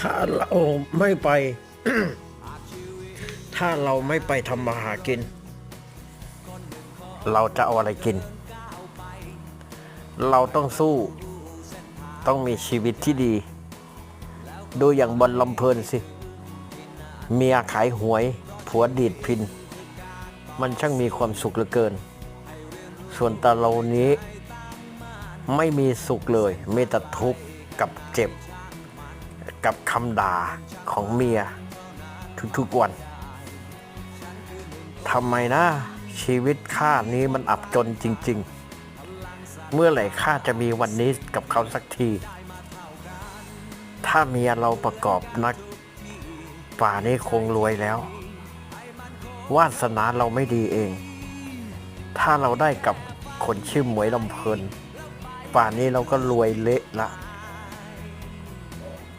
ถ้าเราไม่ไป ถ้าเราไม่ไปทำมาหากิน เราจะเอาอะไรกิน เราต้องสู้ ต้องมีชีวิตที่ดี ดูอย่างบนลำเพลินสิ เมียขายหวย ผัวดีดพิน มันช่างมีความสุขเหลือเกิน ส่วนตาเรานี้ไม่มีสุขเลยมีแต่ทุกข์กับเจ็บ กับคำด่าของเมียทุกๆวันทำไมนะ ชีวิตข้านี้มันอับจนจริง ๆ เมื่อไหร่ข้าจะมีวันนี้กับเขาสักที ถ้าเมียเราประกอบนัก ป่านี้คงรวยแล้ว วาสนาเราไม่ดีเอง ถ้าเราได้กับคนชื่อหมวยลำเพลินป่านนี้เราก็รวยเละละ